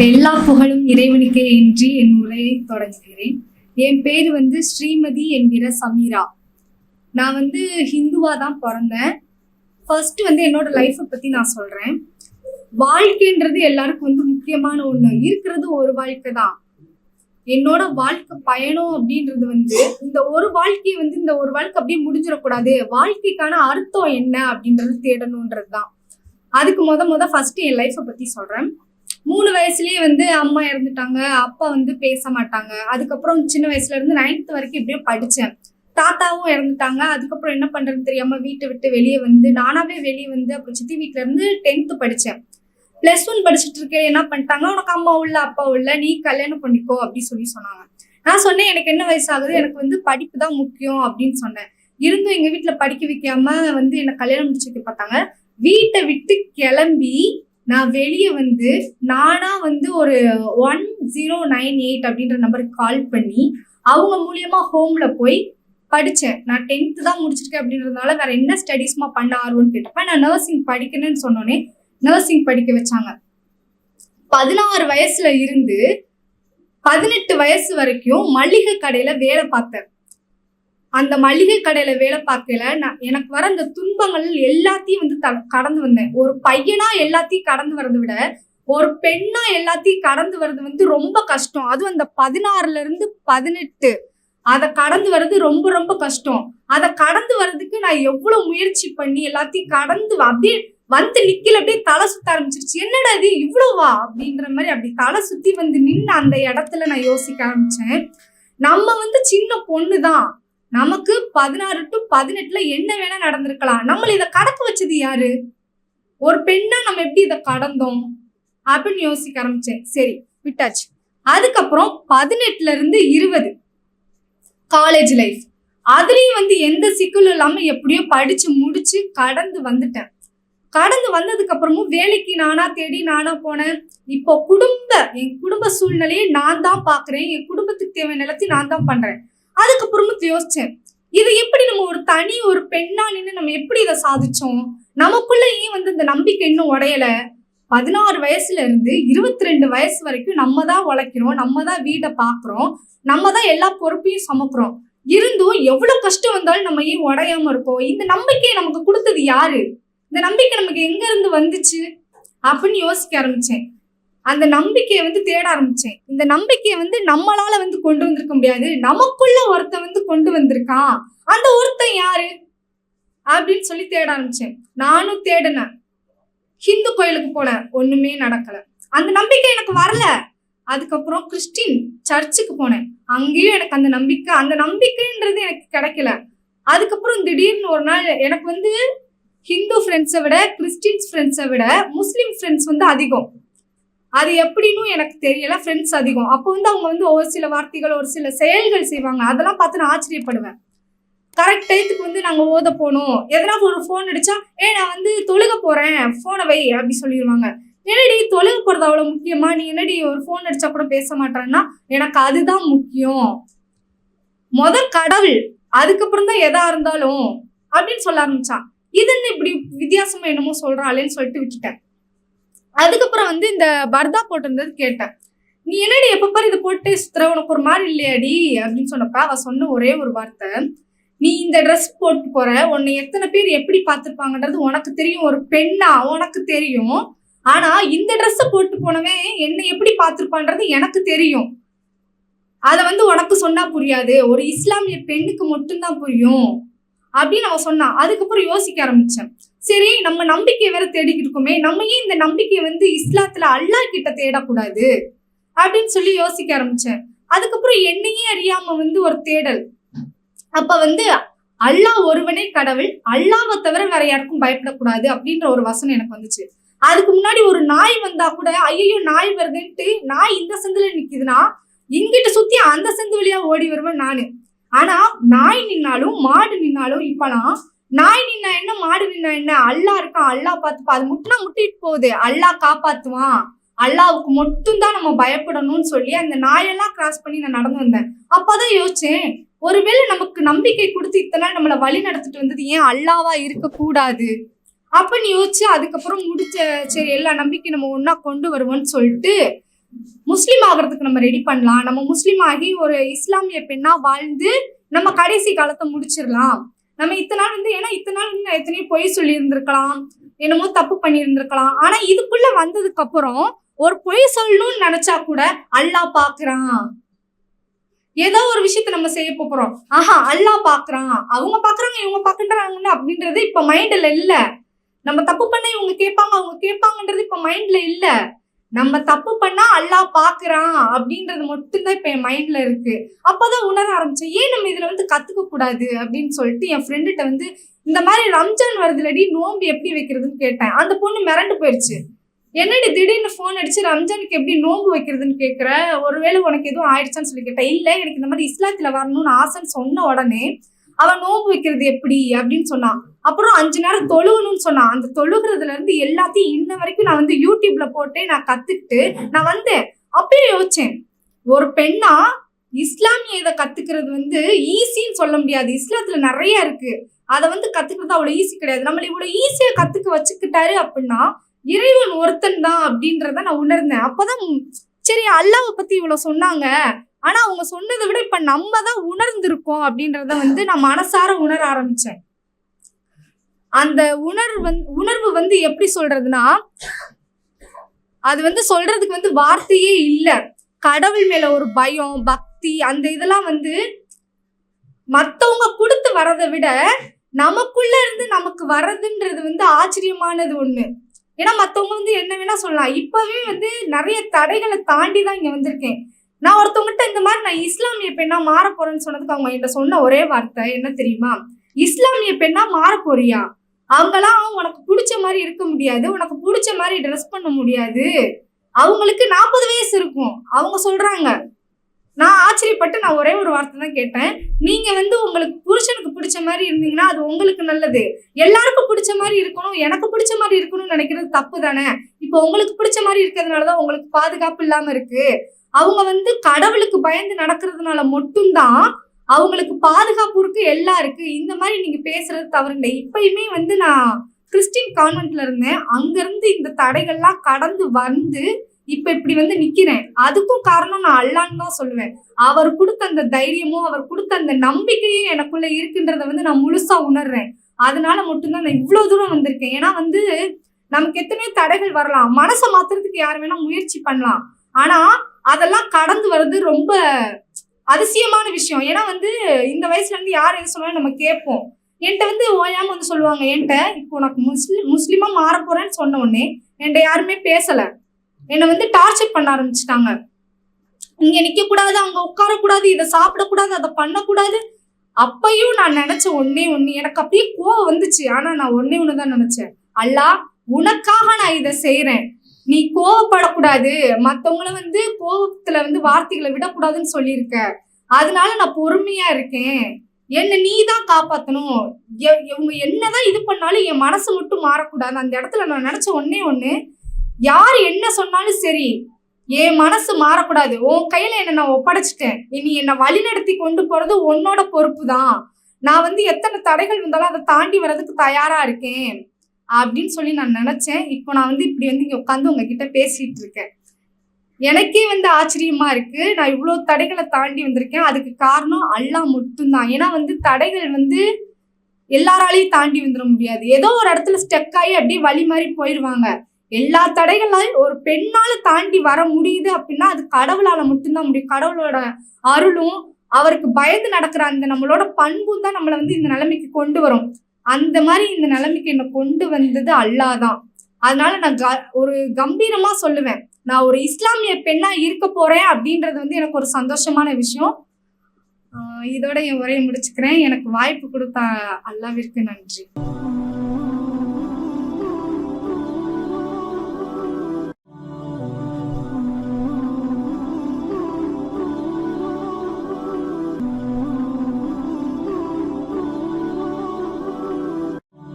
எல்லா புகழும் இறைவனுக்கே என்று என் உரையை தொடங்குகிறேன். என் பேர் வந்து ஸ்ரீமதி என்கிற சமீரா. நான் வந்து ஹிந்துவாக தான் பிறந்தேன். ஃபர்ஸ்ட் வந்து என்னோட லைஃப்பை பற்றி நான் சொல்கிறேன் வாழ்க்கைன்றது எல்லாருக்கும் வந்து முக்கியமான ஒன்று இருக்கிறது ஒரு வாழ்க்கை தான். என்னோட வாழ்க்கை பயணம் அப்படின்றது வந்து இந்த ஒரு வாழ்க்கையை வந்து இந்த ஒரு வாழ்க்கை அப்படியே முடிஞ்சிடக்கூடாது. வாழ்க்கைக்கான அர்த்தம் என்ன அப்படின்றது தேடணுன்றது தான். அதுக்கு முத முத ஃபர்ஸ்ட் என் லைஃப்பை பற்றி சொல்கிறேன் மூணு வயசுலயே வந்து அம்மா இறந்துட்டாங்க அப்பா வந்து பேச மாட்டாங்க. அதுக்கப்புறம் சின்ன வயசுல இருந்து நைன்த் வரைக்கும் இப்படியே படிச்சேன். தாத்தாவும் இறந்துட்டாங்க. அதுக்கப்புறம் என்ன பண்றதுன்னு தெரியாம வீட்டை விட்டு வெளியே வந்து நானாவே வெளியே வந்து அப்புறம் சித்தி வீட்டுல இருந்து டென்த்து படிச்சேன். பிளஸ் ஒன் படிச்சுட்டு இருக்கேன் என்ன பண்ணிட்டாங்க? உனக்கு அம்மா உள்ள அப்பா உள்ள நீ கல்யாணம் பண்ணிக்கோ அப்படின்னு சொல்லி சொன்னாங்க. நான் சொன்னேன் எனக்கு என்ன வயசு ஆகுது எனக்கு வந்து படிப்பு தான் முக்கியம் அப்படின்னு சொன்னேன். இருந்தும் எங்க வீட்டுல படிக்க வைக்காம வந்து என்ன கல்யாணம் முடிச்சு வைக்க பார்த்தாங்க. வீட்டை விட்டு கிளம்பி நான் வெளியே வந்து நானா வந்து ஒரு ஒன் ஜீரோ நைன் எயிட் அப்படின்ற நம்பருக்கு கால் பண்ணி அவங்க மூலியமா ஹோம்ல போய் படித்தேன் நான் டென்த்து தான் முடிச்சிருக்கேன் அப்படின்றதுனால வேற என்ன ஸ்டடீஸ்மா பண்ண ஆர்வம்னு கேட்டப்ப நான் நர்சிங் படிக்கணும்னு சொன்னோன்னே நர்சிங் படிக்க வச்சாங்க. பதினாறு வயசுல இருந்து பதினெட்டு வயசு வரைக்கும் மளிகை கடையில வேலை பார்த்தேன். அந்த மளிகை கடையில வேலை பார்க்கல நான் எனக்கு வர அந்த துன்பங்கள் எல்லாத்தையும் வந்து த- கடந்து வந்தேன். ஒரு பையனா எல்லாத்தையும் கடந்து வரதை விட ஒரு பெண்ணா எல்லாத்தையும் கடந்து வர்றது வந்து ரொம்ப கஷ்டம். அதுவும் அந்த பதினாறுல இருந்து பதினெட்டு. அதை கடந்து வர்றது ரொம்ப ரொம்ப கஷ்டம். அதை கடந்து வர்றதுக்கு நான் எவ்வளவு முயற்சி பண்ணி எல்லாத்தையும் கடந்து அப்படியே வந்து நிக்கல அப்படியே தலை சுத்த ஆரம்பிச்சிருச்சு. என்னடா இது இவ்வளவா? அப்படின்ற மாதிரி அப்படி தலை சுத்தி வந்து நின்று அந்த இடத்துல நான் யோசிக்க ஆரம்பிச்சேன். நம்ம வந்து சின்ன பொண்ணு தான் நமக்கு பதினாறு டு பதினெட்டுல என்ன வேணா நடந்திருக்கலாம். நம்மள இதை கடக்க வச்சது யாரு? ஒரு பெண்ணா நம்ம எப்படி இதை கடந்தோம்? அப்படின்னு யோசிக்க ஆரம்பிச்சேன். சரி விட்டாச்சு. அதுக்கப்புறம் பதினெட்டுல இருந்து இருபது. காலேஜ் லைஃப் அதுலயும் வந்து எந்த சிக்கலும் இல்லாம எப்படியோ படிச்சு முடிச்சு கடந்து வந்துட்டேன். கடந்து வந்ததுக்கு அப்புறமும் வேலைக்கு நானா தேடி நானா போனேன். இப்போ குடும்ப என் குடும்ப சூழ்நிலையை நான் தான் பாக்குறேன். என் குடும்பத்துக்கு தேவையான எல்லாத்தையும் நான் தான் பண்றேன். அதுக்கப்புறமும் யோசிச்சேன். இது எப்படி நம்ம ஒரு தனி ஒரு பெண்ணா நின்று நம்ம எப்படி இதை சாதிச்சோம்? நமக்குள்ள ஏன் வந்து இந்த நம்பிக்கை இன்னும் உடையல? பதினாறு வயசுல இருந்து இருபத்தி ரெண்டு வயசு வரைக்கும் நம்ம தான் உழைக்கிறோம் நம்ம தான் வீடை பாக்குறோம் நம்ம தான் எல்லா பொறுப்பையும் சமைக்கிறோம். இருந்தும் எவ்வளவு கஷ்டம் வந்தாலும் நம்ம ஏன் உடையாம இருப்போம்? இந்த நம்பிக்கையை நமக்கு கொடுத்தது யாரு? இந்த நம்பிக்கை நமக்கு எங்க இருந்து வந்துச்சு? அப்படின்னு யோசிக்க ஆரம்பிச்சேன். அந்த நம்பிக்கையை வந்து தேட ஆரம்பிச்சேன். இந்த நம்பிக்கையை வந்து நம்மளால வந்து கொண்டு வந்திருக்க முடியாது. நமக்குள்ள ஒருத்தன் வந்து கொண்டு வந்திருக்கான். அந்த ஒருத்தன் யாரு? அப்படின்னு சொல்லி தேட ஆரம்பிச்சேன். நானும் தேடினேன். ஹிந்து கோயிலுக்கு போனேன். ஒண்ணுமே நடக்கல. அந்த நம்பிக்கை எனக்கு வரல. அதுக்கப்புறம் கிறிஸ்டின் சர்ச்சுக்கு போனேன். அங்கேயும் எனக்கு அந்த நம்பிக்கை அந்த நம்பிக்கைன்றது எனக்கு கிடைக்கல. அதுக்கப்புறம் திடீர்னு ஒரு நாள் எனக்கு வந்து ஹிந்து ஃப்ரெண்ட்ஸை விட கிறிஸ்டின்ஸ் ஃப்ரெண்ட்ஸை விட முஸ்லீம் ஃப்ரெண்ட்ஸ் வந்து அதிகம். அது எப்படின்னு எனக்கு தெரியல. ஃப்ரெண்ட்ஸ் அதிகம். அப்போ வந்து அவங்க வந்து ஒரு சில வார்த்தைகள் ஒரு சில செயல்கள் செய்வாங்க. அதெல்லாம் பார்த்து நான் ஆச்சரியப்படுவேன். கரெக்ட் டயத்துக்கு வந்து நாங்கள் ஓத போனோம். எதனா ஒரு ஃபோன் அடிச்சா ஏ நான் வந்து தொழுக போகிறேன் ஃபோனை வை அப்படி சொல்லிடுவாங்க என்னடி தொழுக போகிறது அவ்வளோ முக்கியமா? நீ என்னடி ஒரு ஃபோன் அடிச்சா கூட பேச மாட்டேன்னா எனக்கு அதுதான் முக்கியம். முதல் கடவுள் அதுக்கப்புறம் தான் எதா இருந்தாலும் அப்படின்னு சொல்ல ஆரம்பிச்சான். இதுன்னு இப்படி வித்தியாசமா என்னமோ சொல்றாளேன்னு சொல்லிட்டு விட்டுட்டேன். அதுக்கப்புறம் வந்து இந்த பர்தா போட்டிருந்தது கேட்டேன். நீ என்னடி எப்ப பாரு இதை போட்டு சுத்துற உனக்கு ஒரு மாதிரி இல்லையாடி அப்படின்னு சொன்னப்ப அவ சொன்ன ஒரே ஒரு வார்த்தை. நீ இந்த ட்ரெஸ் போட்டு போற உன்னை எத்தனை பேர் எப்படி பார்த்துருப்பாங்கன்றது உனக்கு தெரியும் ஒரு பெண்ணா உனக்கு தெரியும். ஆனா இந்த ட்ரெஸ்ஸை போட்டு போனவன் என்னை எப்படி பார்த்துருப்பான்றது எனக்கு தெரியும். அதை வந்து உனக்கு சொன்னா புரியாது. ஒரு இஸ்லாமிய பெண்ணுக்கு மட்டும்தான் புரியும் அப்படின்னு அவன் சொன்னான் அதுக்கப்புறம் யோசிக்க ஆரம்பிச்சேன். சரி நம்ம நம்பிக்கை வேற தேடிக்கிட்டு இருக்கோமே நம்ம ஏன் இந்த நம்பிக்கையை வந்து இஸ்லாத்துல அல்லாஹ் கிட்ட தேடக்கூடாது? அப்படின்னு சொல்லி யோசிக்க ஆரம்பிச்சேன். அதுக்கப்புறம் என்னையே அறியாம வந்து ஒரு தேடல். அப்ப வந்து அல்லாஹ் ஒருவனே கடவுள் அல்லாவை தவிர வேற யாருக்கும் பயப்படக்கூடாது அப்படின்ற ஒரு வசனம் எனக்கு வந்துச்சு. அதுக்கு முன்னாடி ஒரு நாய் வந்தா கூட ஐயோ நாய் வருதுன்ட்டு நாய் இந்த சந்துல நிக்குதுன்னா இங்கிட்ட சுத்தி அந்த சந்து வழியா ஓடி வருவேன் நானு. ஆனா நாய் நின்னாலும் மாடு நின்னாலும் இப்பலாம் நாய் நின்னா என்ன மாடு நின்னா என்ன? அல்லா இருக்கான் அல்லா பார்த்துப்பா. அது முட்டினா முட்டிட்டு போகுது. அல்லா காப்பாத்துவான். அல்லாவுக்கு மட்டும்தான் நம்ம பயப்படணும்னு சொல்லி அந்த நாயெல்லாம் கிராஸ் பண்ணி நான் நடந்து வந்தேன். அப்பதான் யோசிச்சேன் ஒருவேளை நமக்கு நம்பிக்கை கொடுத்து இத்தனை நாள் நம்மளை வழி நடத்திட்டு வந்தது ஏன் அல்லாவா இருக்க கூடாது அப்படின்னு யோசிச்சு அதுக்கப்புறம் முடிச்ச சரி எல்லா நம்பிக்கையும் நம்ம ஒன்னா கொண்டு வருவோம்னு சொல்லிட்டு முஸ்லீம் ஆகிறதுக்கு நம்ம ரெடி பண்ணலாம். நம்ம முஸ்லீம் ஆகி ஒரு இஸ்லாமிய பெண்ணா வாழ்ந்து நம்ம கடைசி காலத்தை முடிச்சிடலாம். நம்ம இத்தனை நாள் வந்து ஏன்னா இத்தனை நாள் வந்து நான் எத்தனையோ பொய் சொல்லியிருந்திருக்கலாம் என்னமோ தப்பு பண்ணியிருந்திருக்கலாம். ஆனா இதுக்குள்ள வந்ததுக்கு அப்புறம் ஒரு பொய் சொல்லணும்னு நினைச்சா கூட அல்லாஹ் பாக்குறான். ஏதோ ஒரு விஷயத்த நம்ம செய்ய போறோம். ஆஹா அல்லாஹ் பாக்குறான். அவங்க பாக்குறாங்க இவங்க பாக்குறாங்கன்னு அப்படின்றது இப்ப மைண்ட்ல இல்ல. நம்ம தப்பு பண்ண இவங்க கேட்பாங்க அவங்க கேட்பாங்கன்றது இப்ப மைண்ட்ல இல்லை. நம்ம தப்பு பண்ணா அல்லாஹ் பாக்குறான் அப்படின்றது மட்டும்தான் இப்ப என் மைண்ட்ல இருக்கு. அப்பதான் உணர ஆரம்பிச்சேன். ஏன் நம்ம இதுல வந்து கத்துக்க கூடாது அப்படின்னு சொல்லிட்டு என் ஃப்ரெண்டுகிட்ட வந்து இந்த மாதிரி ரம்ஜான் வருதுலடி நோன்பு எப்படி வைக்கிறதுன்னு கேட்டேன். அந்த பொண்ணு மிரண்டு போயிடுச்சு என்னடி திடீர்னு ஃபோன் அடிச்சு ரம்ஜானுக்கு எப்படி நோன்பு வைக்கிறதுன்னு கேட்குற ஒருவேளை உனக்கு எதுவும் ஆயிடுச்சான்னு சொல்லி கேட்டேன். இல்லை எனக்கு இந்த மாதிரி இஸ்லாத்துல வரணும்னு ஆசைன்னு சொன்ன உடனே அவன் நோன்பு வைக்கிறது எப்படி அப்படின்னு சொன்னான். அப்புறம் அஞ்சு நேரம் தொழுகணும்னு சொன்னான். அந்த தொழுகிறதுல இருந்து எல்லாத்தையும் இன்ன வரைக்கும் நான் வந்து யூடியூப்ல போட்டே நான் கத்துக்கிட்டு நான் வந்தேன். அப்பயே யோசிச்சேன். ஒரு பெண்ணா இஸ்லாமிய இதை கத்துக்கிறது வந்து ஈஸின்னு சொல்ல முடியாது. இஸ்லாத்துல நிறைய இருக்கு. அதை வந்து கத்துக்கிறது அவ்வளவு ஈஸி கிடையாது. நம்மள இவ்வளவு ஈஸியா கத்துக்க வச்சுக்கிட்டாரு அப்படின்னா இறைவன் ஒருத்தன் தான் அப்படின்றத நான் உணர்ந்தேன். அப்பதான் சரி அல்லாவை பத்தி இவ்வளவு சொன்னாங்க. ஆனா அவங்க சொன்னதை விட இப்ப நம்ம தான் உணர்ந்திருக்கோம் அப்படின்றத வந்து நான் மனசார உணர ஆரம்பிச்சேன். அந்த உணர்வு உணர்வு வந்து எப்படி சொல்றதுன்னா அது வந்து சொல்றதுக்கு வந்து வார்த்தையே இல்லை. கடவுள் மேல ஒரு பயம் பக்தி அந்த இதெல்லாம் வந்து மற்றவங்க கொடுத்து வரதை விட நமக்குள்ள இருந்து நமக்கு வர்றதுன்றது வந்து ஆச்சரியமானது ஒண்ணு. ஏன்னா மற்றவங்க வந்து என்ன வேணா சொல்லலாம். இப்பவே வந்து நிறைய தடைகளை தாண்டி தான் இங்க வந்திருக்கேன். நான் ஒருத்தவங்ககிட்ட இந்த மாதிரி நான் இஸ்லாமிய பெண்ணா மாற போறேன்னு சொன்னதுக்கு அவங்க என்கிட்ட சொன்ன ஒரே வார்த்தை என்ன தெரியுமா? இஸ்லாமிய பெண்ணா மாற போறியா? அவங்களாம் உனக்கு பிடிச்ச மாதிரி இருக்க முடியாது உனக்கு பிடிச்ச மாதிரி ட்ரெஸ் பண்ண முடியாது. அவங்களுக்கு நாற்பது வயசு இருக்கும். அவங்க சொல்றாங்க. நான் ஆச்சரியப்பட்டு நான் ஒரே ஒரு வார்த்தை தான் கேட்டேன். நீங்க வந்து உங்களுக்கு புருஷனுக்கு பிடிச்ச மாதிரி இருந்தீங்கன்னா அது உங்களுக்கு நல்லது. எல்லாருக்கும் பிடிச்ச மாதிரி இருக்கணும் எனக்கு பிடிச்ச மாதிரி இருக்கணும்னு நினைக்கிறது தப்பு தானே? இப்போ உங்களுக்கு பிடிச்ச மாதிரி இருக்கிறதுனால தான் உங்களுக்கு பாதுகாப்பு இல்லாம இருக்கு. அவங்க வந்து கடவுளுக்கு பயந்து நடக்கிறதுனால மட்டும்தான் அவங்களுக்கு பாதுகாப்பு இருக்கு எல்லாம் இருக்கு இந்த மாதிரி நீங்க பேசுறது தவறுங்க இப்பயுமே வந்து நான் கிறிஸ்டின் கான்வென்ட்ல இருந்தேன். அங்கிருந்து இந்த தடைகள்லாம் கடந்து வந்து இப்ப இப்படி வந்து நிக்கிறேன். அதுக்கும் காரணம் நான் அல்லான்னு தான் சொல்லுவேன். அவர் கொடுத்த அந்த தைரியமும் அவர் கொடுத்த அந்த நம்பிக்கையும் எனக்குள்ள இருக்குன்றத வந்து நான் முழுசா உணர்றேன். அதனால மட்டும்தான் நான் இவ்வளவு தூரம் வந்திருக்கேன். ஏன்னா வந்து நமக்கு எத்தனையோ தடைகள் வரலாம். மனசை மாத்துறதுக்கு யார் வேணா முயற்சி பண்ணலாம். ஆனா அதெல்லாம் கடந்து வர்றது ரொம்ப அதிசயமான விஷயம். ஏன்னா வந்து இந்த வயசுல இருந்து யார் எது சொன்னாலும் நம்ம கேட்போம். என்கிட்ட வந்து ஓயாம வந்து சொல்லுவாங்க என்கிட்ட இப்போ உனக்கு முஸ்லிம் முஸ்லீமா மாற போறேன்னு சொன்ன உடனே என்கிட்ட யாருமே பேசல. என்னை வந்து டார்ச்சர் பண்ண ஆரம்பிச்சிட்டாங்க. இங்க நிக்க கூடாது அங்க உட்காரக்கூடாது இதை சாப்பிடக்கூடாது அதை பண்ணக்கூடாது. அப்பையும் நான் நினைச்ச ஒன்னே ஒண்ணு எனக்கு அப்படியே கோவம் வந்துச்சு. ஆனா நான் ஒன்னே ஒண்ணுதான் நினைச்சேன். அல்லா உனக்காக நான் இதை செய்யறேன் நீ கோவப்படக்கூடாது. மத்தவங்கள வந்து கோபத்துல வந்து வார்த்தைகளை விடக்கூடாதுன்னு சொல்லியிருக்க. அதனால நான் பொறுமையா இருக்கேன். என்ன நீ தான் காப்பாத்தணும். எ- இவங்க என்னதான் இது பண்ணாலும் என் மனசு மட்டும் மாறக்கூடாது. அந்த இடத்துல நான் நினைச்ச ஒன்னே ஒண்ணு யார் என்ன சொன்னாலும் சரி என் மனசு மாறக்கூடாது. உன் கையில என்ன நான் ஒப்படைச்சிட்டேன். இனி என்னை வழிநடத்தி கொண்டு போறது உன்னோட பொறுப்பு தான் நான் வந்து எத்தனை தடைகள் வந்தாலும் அதை தாண்டி வர்றதுக்கு தயாரா இருக்கேன். அப்படின்னு சொல்லி நான் நினச்சேன். இப்போ நான் வந்து இப்படி வந்து இங்கே உட்காந்து உங்ககிட்ட பேசிகிட்டு இருக்கேன். எனக்கே வந்து ஆச்சரியமா இருக்கு. நான் இவ்வளோ தடைகளை தாண்டி வந்திருக்கேன். அதுக்கு காரணம் அல்லாஹ் மட்டும்தான். ஏன்னா வந்து தடைகள் வந்து எல்லாராலையும் தாண்டி வந்துட முடியாது. ஏதோ ஒரு இடத்துல ஸ்டெக் ஆகி அப்படியே வழி மாதிரி போயிடுவாங்க எல்லா தடைகளாலும் ஒரு பெண்ணால தாண்டி வர முடியுது அப்படின்னா அது கடவுளால மட்டும்தான் முடியும். கடவுளோட அருளும் அவருக்கு பயந்து நடக்கிற அந்த நம்மளோட பண்பும் தான் நம்மளை வந்து இந்த நிலைமைக்கு கொண்டு வரும். அந்த மாதிரி இந்த நிலைமைக்கு என்னை கொண்டு வந்தது அல்லாஹ் தான் அதனால நான் க- ஒரு கம்பீரமா சொல்லுவேன். நான் ஒரு இஸ்லாமிய பெண்ணா இருக்க போறேன் அப்படின்றது வந்து எனக்கு ஒரு சந்தோஷமான விஷயம். இதோட என் உரையை முடிச்சுக்கிறேன். எனக்கு வாய்ப்பு கொடுத்த அல்லாவிற்கு நன்றி.